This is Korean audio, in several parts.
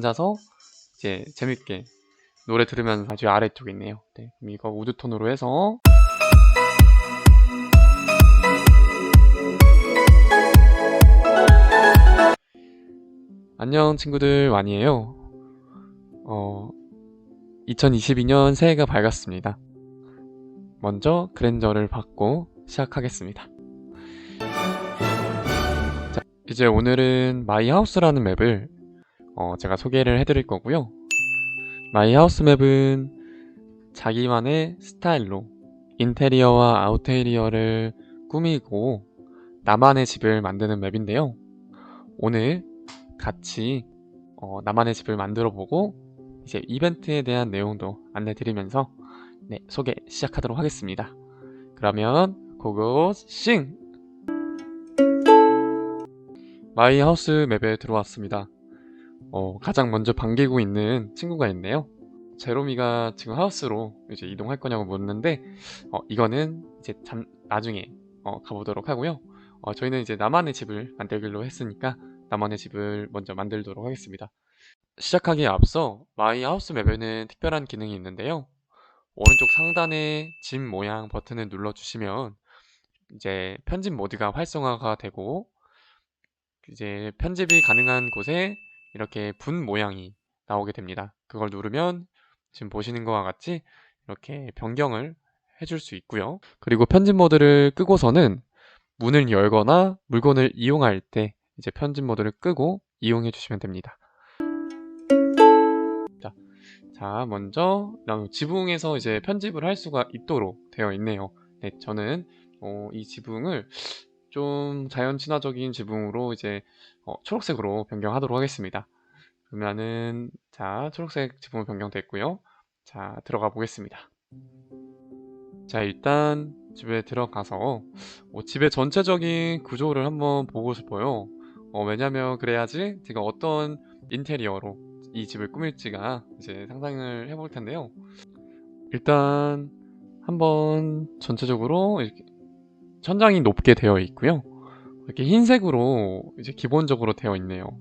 앉아서 이제 재밌게 노래 들으면서 아주 아래쪽에 있네요. 네, 이거 우드톤으로 해서 안녕 친구들 완이에요. 어, 2022년 새해가 밝았습니다. 먼저 그랜저를 받고 시작하겠습니다. 자, 이제 오늘은 마이 하우스라는 맵을 어, 제가 소개를 해드릴 거고요. 마이 하우스 맵은 자기만의 스타일로 인테리어와 아우테리어를 꾸미고 나만의 집을 만드는 맵인데요. 오늘 같이 어, 나만의 집을 만들어 보고 이제 이벤트에 대한 내용도 안내 드리면서 네, 소개 시작하도록 하겠습니다. 그러면 고고 싱! 마이 하우스 맵에 들어왔습니다. 어, 가장 먼저 반기고 있는 친구가 있네요. 제로미가 지금 하우스로 이제 이동할 거냐고 묻는데 어, 이거는 이제 잠, 나중에 어, 가보도록 하고요. 어, 저희는 이제 나만의 집을 만들기로 했으니까 나만의 집을 먼저 만들도록 하겠습니다. 시작하기에 앞서 마이 하우스 맵에는 특별한 기능이 있는데요. 오른쪽 상단에 집 모양 버튼을 눌러주시면 이제 편집 모드가 활성화가 되고 이제 편집이 가능한 곳에 이렇게 분 모양이 나오게 됩니다. 그걸 누르면 지금 보시는 것과 같이 이렇게 변경을 해줄 수 있고요. 그리고 편집 모드를 끄고서는 문을 열거나 물건을 이용할 때 이제 편집 모드를 끄고 이용해 주시면 됩니다. 자, 자 먼저 지붕에서 이제 편집을 할 수가 있도록 되어 있네요. 네, 저는 어, 이 지붕을 좀 자연 친화적인 지붕으로 이제 어, 초록색으로 변경하도록 하겠습니다. 그러면은 자 초록색 지붕 변경됐고요. 자 들어가 보겠습니다. 자 일단 집에 들어가서 어, 집의 전체적인 구조를 한번 보고 싶어요. 어, 왜냐면 그래야지 제가 어떤 인테리어로 이 집을 꾸밀지가 이제 상상을 해볼 텐데요. 일단 한번 전체적으로 이렇게 천장이 높게 되어 있고요. 이렇게 흰색으로 이제 기본적으로 되어 있네요.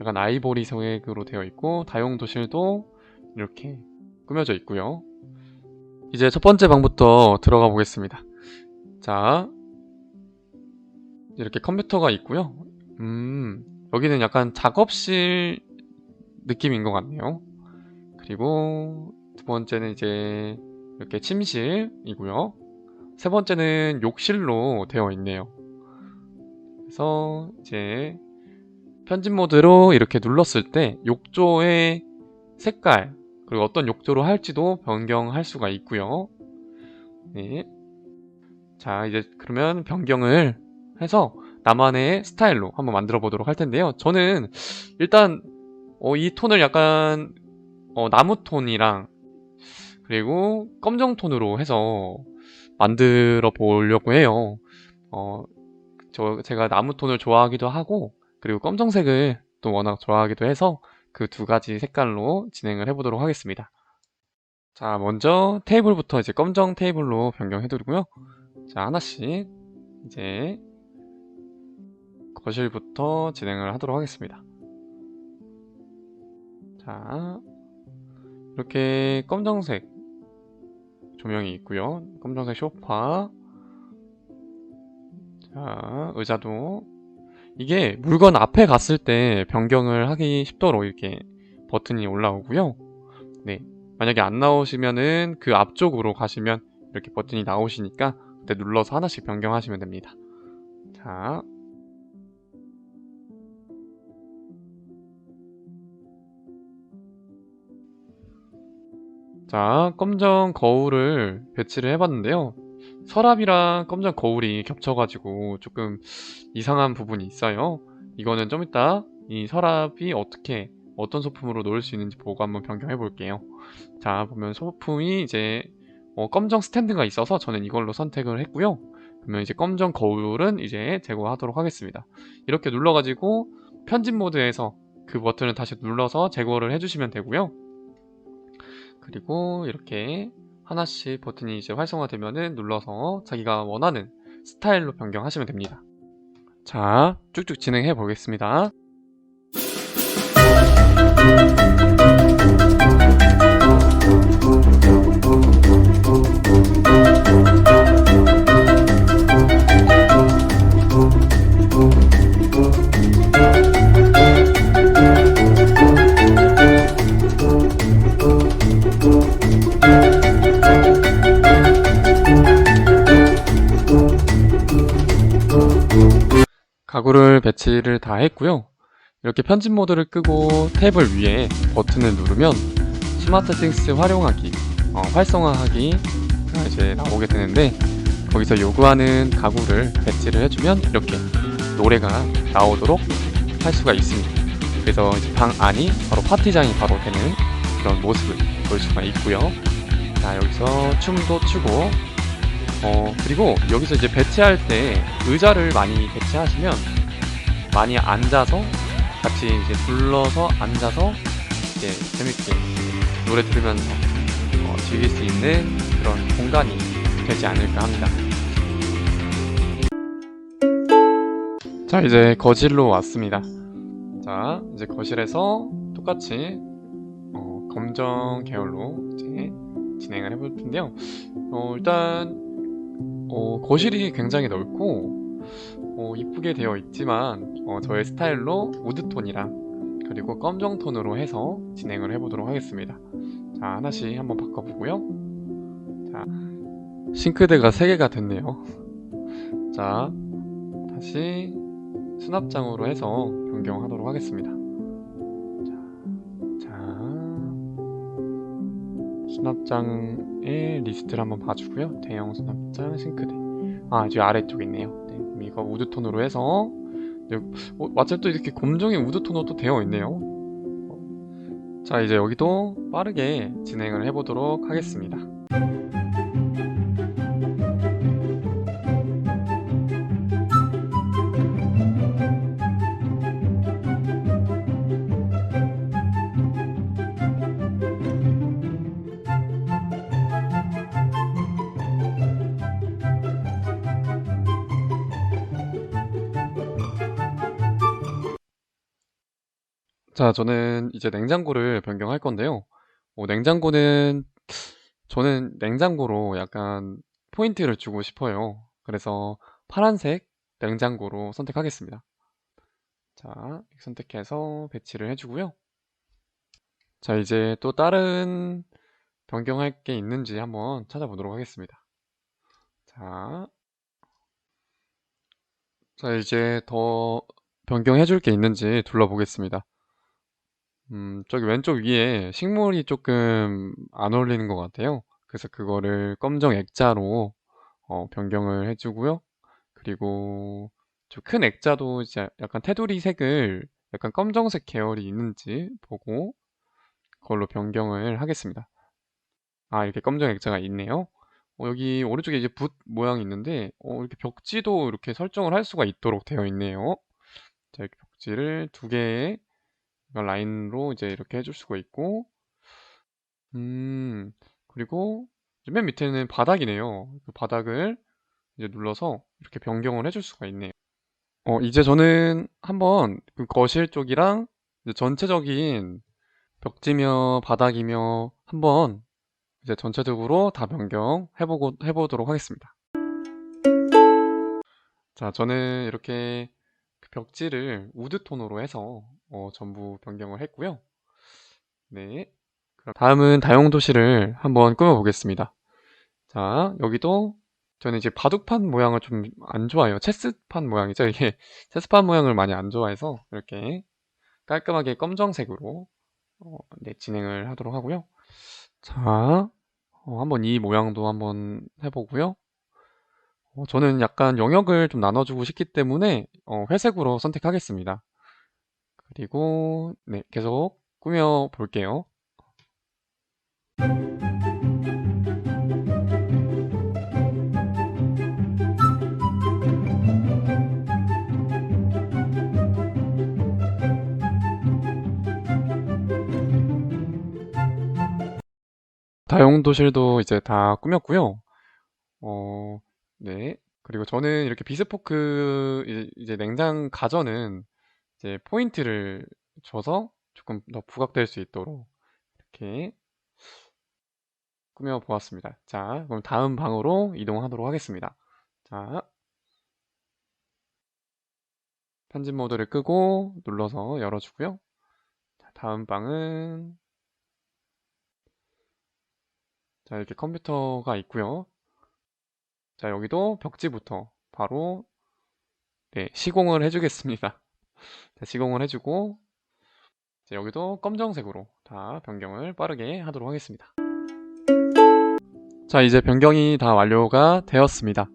약간 아이보리 색으로 되어 있고 다용 도실도 이렇게 꾸며져 있고요. 이제 첫 번째 방부터 들어가 보겠습니다. 자, 이렇게 컴퓨터가 있고요. 음, 여기는 약간 작업실 느낌인 것 같네요. 그리고 두 번째는 이제 이렇게 침실이고요. 세 번째는 욕실로 되어 있네요. 그래서 이제 편집 모드로 이렇게 눌렀을 때 욕조의 색깔 그리고 어떤 욕조로 할지도 변경할 수가 있고요. 네. 자 이제 그러면 변경을 해서 나만의 스타일로 한번 만들어 보도록 할 텐데요. 저는 일단 어, 이 톤을 약간 어, 나무 톤이랑 그리고 검정 톤으로 해서 만들어 보려고 해요. 어, 저 제가 나무 톤을 좋아하기도 하고 그리고 검정색을 또 워낙 좋아하기도 해서 그 두 가지 색깔로 진행을 해보도록 하겠습니다. 자, 먼저 테이블부터 이제 검정 테이블로 변경해 두고요. 자, 하나씩 이제 거실부터 진행을 하도록 하겠습니다. 자, 이렇게 검정색 조명이 있고요. 검정색 소파. 자, 의자도 이게 물건 앞에 갔을 때 변경을 하기 쉽도록 이렇게 버튼이 올라오고요. 네. 만약에 안 나오시면은 그 앞쪽으로 가시면 이렇게 버튼이 나오시니까 그때 눌러서 하나씩 변경하시면 됩니다. 자. 자, 검정 거울을 배치를 해봤는데요. 서랍이랑 검정 거울이 겹쳐가지고 조금 이상한 부분이 있어요. 이거는 좀 이따 이 서랍이 어떻게 어떤 소품으로 놓을 수 있는지 보고 한번 변경해 볼게요. 자 보면 소품이 이제 어, 검정 스탠드가 있어서 저는 이걸로 선택을 했고요. 그러면 이제 검정 거울은 이제 제거하도록 하겠습니다. 이렇게 눌러가지고 편집 모드에서 그 버튼을 다시 눌러서 제거를 해주시면 되고요. 그리고 이렇게 하나씩 버튼이 이제 활성화되면은 눌러서 자기가 원하는 스타일로 변경하시면 됩니다. 자, 쭉쭉 진행해 보겠습니다. 가구를 배치를 다 했고요. 이렇게 편집 모드를 끄고 탭을 위에 버튼을 누르면 스마트 띵스 활용하기, 어, 활성화하기가 이제 나오게 되는데 거기서 요구하는 가구를 배치를 해주면 이렇게 노래가 나오도록 할 수가 있습니다. 그래서 방 안이 바로 파티장이 바로 되는 그런 모습을 볼 수가 있고요. 자 여기서 춤도 추고 어 그리고 여기서 이제 배치할 때 의자를 많이 배치하시면 많이 앉아서 같이 이제 둘러서 앉아서 이제 재밌게 노래 들으면서 어, 즐길 수 있는 그런 공간이 되지 않을까 합니다. 자 이제 거실로 왔습니다. 자 이제 거실에서 똑같이 어, 검정 계열로 이제 진행을 해볼 텐데요. 어, 일단 어, 거실이 굉장히 넓고 어, 이쁘게 되어 있지만 어, 저의 스타일로 우드톤이랑 그리고 검정톤으로 해서 진행을 해보도록 하겠습니다. 자 하나씩 한번 바꿔보고요. 자 싱크대가 3개가 됐네요. 자 다시 수납장으로 해서 변경하도록 하겠습니다. 수납장의 리스트를 한번 봐주고요. 대형 수납장, 싱크대. 아, 저 아래쪽에 있네요. 네, 이거 우드톤으로 해서 네, 어, 마침 또 이렇게 검정이 우드톤으로 또 되어 있네요. 어, 자, 이제 여기도 빠르게 진행을 해보도록 하겠습니다. 자, 저는 이제 냉장고를 변경할 건데요. 어, 냉장고는 저는 냉장고로 약간 포인트를 주고 싶어요. 그래서 파란색 냉장고로 선택하겠습니다. 자, 선택해서 배치를 해주고요. 자, 이제 또 다른 변경할 게 있는지 한번 찾아보도록 하겠습니다. 자, 자, 이제 더 변경해 줄 게 있는지 둘러보겠습니다. 음, 저기 왼쪽 위에 식물이 조금 안 어울리는 것 같아요. 그래서 그거를 검정 액자로 어, 변경을 해 주고요. 그리고 좀 큰 액자도 이제 약간 테두리 색을 약간 검정색 계열이 있는지 보고 그걸로 변경을 하겠습니다. 아, 이렇게 검정 액자가 있네요. 어, 여기 오른쪽에 이제 붓 모양이 있는데 어, 이렇게 벽지도 이렇게 설정을 할 수가 있도록 되어 있네요. 자, 이렇게 벽지를 두 개의 라인으로 이제 이렇게 해줄 수가 있고 음 그리고 맨 밑에는 바닥이네요. 그 바닥을 이제 눌러서 이렇게 변경을 해줄 수가 있네요. 어 이제 저는 한번 그 거실 쪽이랑 전체적인 벽지며 바닥이며 한번 이제 전체적으로 다 변경해보고 해보도록 하겠습니다. 자, 저는 이렇게 그 벽지를 우드톤으로 해서 어, 전부 변경을 했고요. 네. 그럼 다음은 다용도실을 한번 꾸며 보겠습니다. 자, 여기도 저는 이제 바둑판 모양을 좀 안 좋아해요. 체스판 모양이죠. 이게 체스판 모양을 많이 안 좋아해서 이렇게 깔끔하게 검정색으로 어, 네, 진행을 하도록 하고요. 자, 어, 한번 이 모양도 한번 해보고요. 어, 저는 약간 영역을 좀 나눠주고 싶기 때문에 어, 회색으로 선택하겠습니다. 그리고 네, 계속 꾸며 볼게요. 다용도실도 이제 다 꾸몄고요. 어, 네. 그리고 저는 이렇게 비스포크 이제, 냉장 가전은 이제 포인트를 줘서 조금 더 부각될 수 있도록 이렇게 꾸며 보았습니다. 자, 그럼 다음 방으로 이동하도록 하겠습니다. 자, 편집 모드를 끄고 눌러서 열어주고요. 자, 다음 방은 자, 이렇게 컴퓨터가 있고요. 자, 여기도 벽지부터 바로 네, 시공을 해주겠습니다. 자, 시공을 해주고 자, 여기도 검정색으로 다 변경을 빠르게 하도록 하겠습니다. 자, 이제 변경이 다 완료가 되었습니다.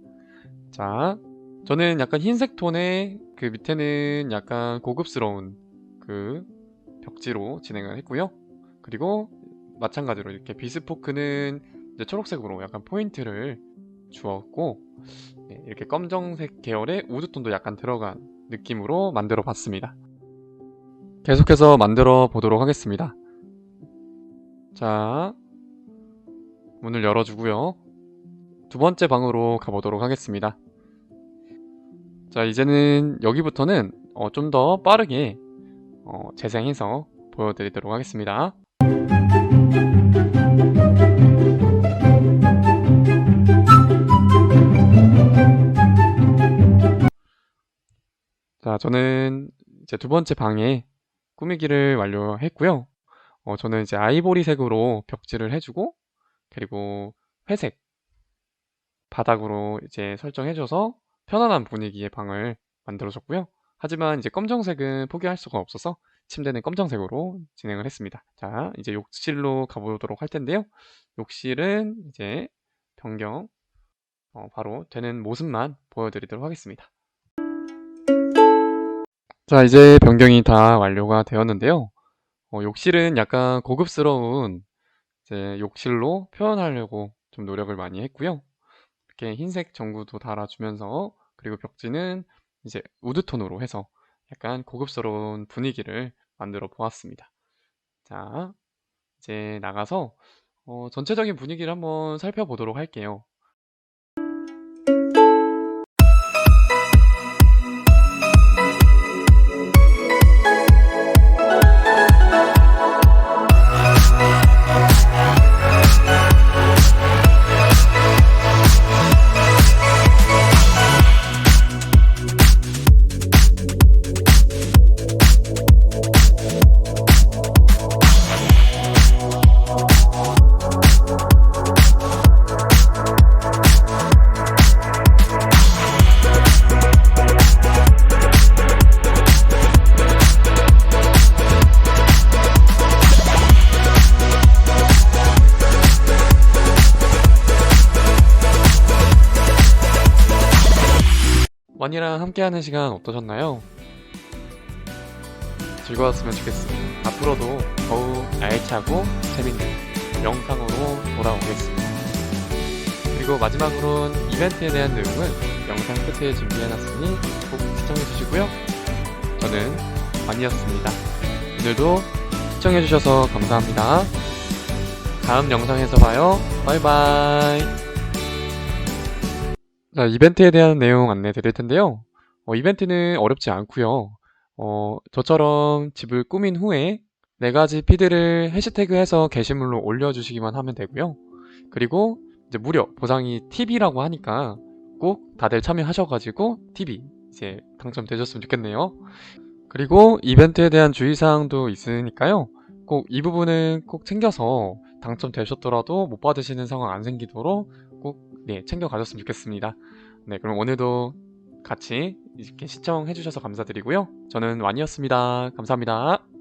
자, 저는 약간 흰색 톤의 그 밑에는 약간 고급스러운 그 벽지로 진행을 했고요. 그리고 마찬가지로 이렇게 비스포크는 이제 초록색으로 약간 포인트를 주었고 네, 이렇게 검정색 계열의 우드톤도 약간 들어간 느낌으로 만들어 봤습니다. 계속해서 만들어 보도록 하겠습니다. 자, 문을 열어주고요. 두 번째 방으로 가보도록 하겠습니다. 자, 이제는 여기부터는 어, 좀 더 빠르게 어, 재생해서 보여드리도록 하겠습니다. 자, 저는 이제 두 번째 방에 꾸미기를 완료했고요. 어, 저는 이제 아이보리색으로 벽지를 해주고, 그리고 회색 바닥으로 이제 설정해줘서 편안한 분위기의 방을 만들어줬고요. 하지만 이제 검정색은 포기할 수가 없어서 침대는 검정색으로 진행을 했습니다. 자, 이제 욕실로 가보도록 할 텐데요. 욕실은 이제 변경 어, 바로 되는 모습만 보여드리도록 하겠습니다. 자, 이제 변경이 다 완료가 되었는데요. 어, 욕실은 약간 고급스러운 이제 욕실로 표현하려고 좀 노력을 많이 했고요. 이렇게 흰색 전구도 달아주면서 그리고 벽지는 이제 우드톤으로 해서 약간 고급스러운 분위기를 만들어 보았습니다. 자, 이제 나가서 어, 전체적인 분위기를 한번 살펴보도록 할게요. 완이랑 함께하는 시간 어떠셨나요? 즐거웠으면 좋겠습니다. 앞으로도 더욱 알차고 재밌는 영상으로 돌아오겠습니다. 그리고 마지막으로는 이벤트에 대한 내용은 영상 끝에 준비해놨으니 꼭 시청해주시고요. 저는 완이었습니다. 오늘도 시청해주셔서 감사합니다. 다음 영상에서 봐요. 바이바이. 자, 이벤트에 대한 내용 안내 드릴 텐데요. 어, 이벤트는 어렵지 않고요. 어, 저처럼 집을 꾸민 후에 네 가지 피드를 해시태그해서 게시물로 올려주시기만 하면 되고요. 그리고 이제 무료 보상이 팁이라고 하니까 꼭 다들 참여하셔가지고 팁이 이제 당첨되셨으면 좋겠네요. 그리고 이벤트에 대한 주의사항도 있으니까요. 꼭 이 부분은 꼭 챙겨서 당첨되셨더라도 못 받으시는 상황 안 생기도록 꼭 네, 챙겨 가셨으면 좋겠습니다. 네, 그럼 오늘도 같이 이렇게 시청해 주셔서 감사드리고요. 저는 완이었습니다. 감사합니다.